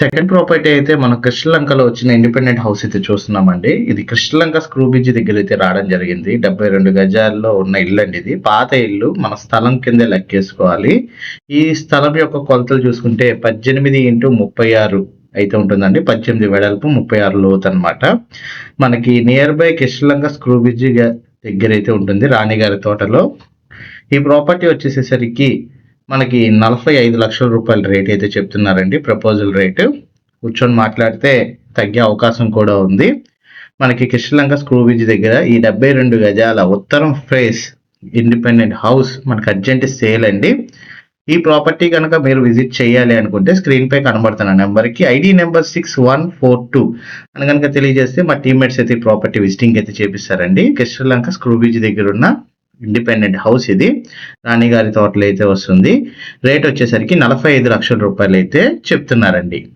Second property అయితే మనం కృష్ణలంకలో వచ్చిన ఇండిపెండెంట్ హౌస్ అయితే చూస్తున్నామండి. ఇది కృష్ణలంక స్క్రూ బ్రిడ్జ్ దగ్గర అయితే రావడం జరిగింది. డెబ్బై రెండు గజాల్లో ఉన్న ఇల్లు అండి ఇది. పాత ఇల్లు మన స్థలం కిందే లెక్కేసుకోవాలి. ఈ స్థలం యొక్క కొలతలు చూసుకుంటే పద్దెనిమిది ఇంటూ ముప్పై ఆరు అయితే ఉంటుందండి. పద్దెనిమిది వెడల్పు ముప్పై ఆరు లోతు అనమాట మనకి near by Krishnalanka screw bridge దగ్గర అయితే ఉంటుంది రాణిగారి తోటలో. ఈ ప్రాపర్టీ వచ్చేసేసరికి మనకి నలభై ఐదు లక్షల రూపాయల రేట్ అయితే చెప్తున్నారండి ప్రపోజల్ రేటు. కూర్చొని మాట్లాడితే తగ్గే అవకాశం కూడా ఉంది. మనకి కృష్ణలంక స్క్రూ బ్రిడ్జ్ దగ్గర ఈ డెబ్బై రెండు గజాల ఉత్తరం ఫేస్ ఇండిపెండెంట్ హౌస్ మనకి అర్జెంట్ సేల్ అండి. ఈ ప్రాపర్టీ కనుక మీరు విజిట్ చేయాలి అనుకుంటే స్క్రీన్ పై కనబడుతున్న నెంబర్కి ID number six one four two అని కనుక తెలియజేస్తే మా టీమ్మేట్స్ అయితే ఈ ప్రాపర్టీ విజిటింగ్ అయితే చేపిస్తారండి. కృష్ణలంక స్క్రూ బ్రిడ్జ్ దగ్గర ఉన్న ఇండిపెండెంట్ హౌస్ ఇది. రాణిగారి తోటలో అయితే వస్తుంది. రేట్ వచ్చేసరికి నలభై ఐదు లక్షల రూపాయలు అయితే చెప్తున్నారండి.